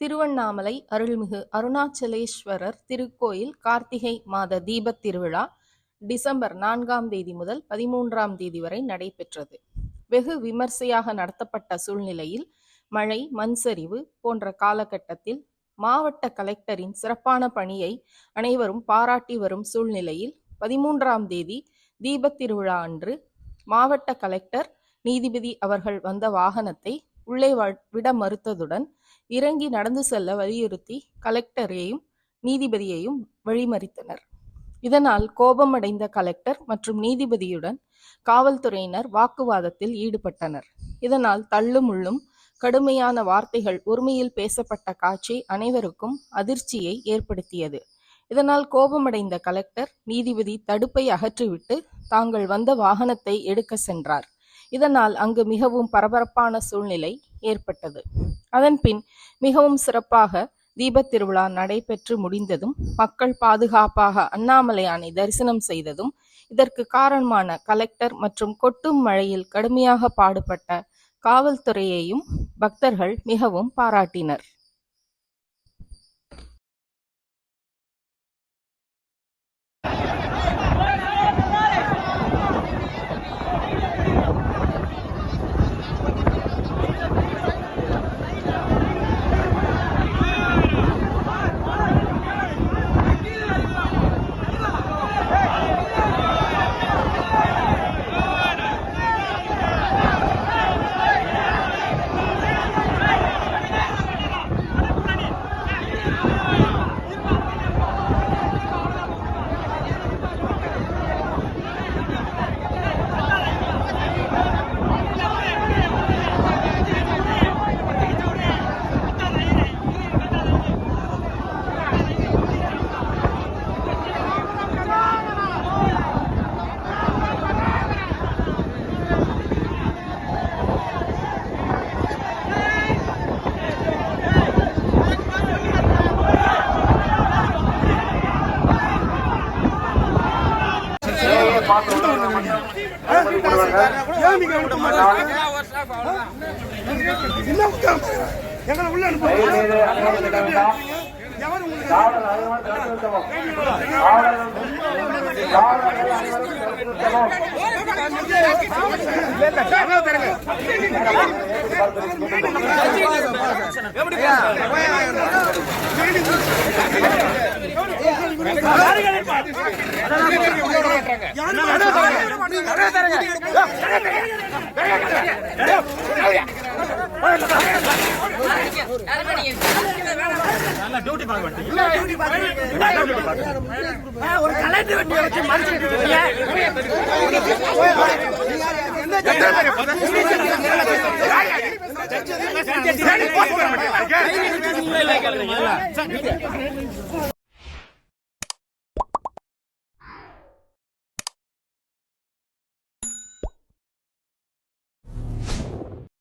திருவண்ணாமலை அருள்மிகு அருணாச்சலேஸ்வரர் திருக்கோயில் கார்த்திகை மாத தீபத் திருவிழா டிசம்பர் நான்காம் தேதி முதல் பதிமூன்றாம் தேதி வரை நடைபெற்றது. வெகு விமர்சையாக நடத்தப்பட்ட சூழ்நிலையில் மழை மண் சரிவு போன்ற காலகட்டத்தில் மாவட்ட கலெக்டரின் சிறப்பான பணியை அனைவரும் பாராட்டி வரும் சூழ்நிலையில் பதிமூன்றாம் தேதி தீபத் திருவிழா அன்று மாவட்ட கலெக்டர் நீதிபதி அவர்கள் வந்த வாகனத்தை உள்ளே வ- விட மறுத்ததுடன் இறங்கி நடந்து செல்ல வலியுறுத்தி கலெக்டரையும் நீதிபதியையும் வழிமறித்தனர். இதனால் கோபமடைந்த கலெக்டர் மற்றும் நீதிபதியுடன் காவல்துறையினர் வாக்குவாதத்தில் ஈடுபட்டனர். இதனால் தள்ளுமுள்ளும் கடுமையான வார்த்தைகள் உரிமையில் பேசப்பட்ட காட்சி அனைவருக்கும் அதிர்ச்சியை ஏற்படுத்தியது. இதனால் கோபமடைந்த கலெக்டர் நீதிபதி தடுப்பை அகற்றிவிட்டு தாங்கள் வந்த வாகனத்தை எடுக்க சென்றார். இதனால் அங்கு மிகவும் பரபரப்பான சூழ்நிலை ஏற்பட்டது. அதன்பின் மிகவும் சிறப்பாக தீபத்திருவிழா நடைபெற்று முடிந்ததும் மக்கள் பாதுகாப்பாக அண்ணாமலையானை தரிசனம் செய்ததும் இதற்கு காரணமான கலெக்டர் மற்றும் கொட்டும் மழையில் கடுமையாக பாடுபட்ட காவல்துறையையும் பக்தர்கள் மிகவும் பாராட்டினர். எங்களை உள்ள அனுப்பு எவரு உங்களுக்கு கதவை திறங்க. சரி, போட்டு போட மாட்டேன்.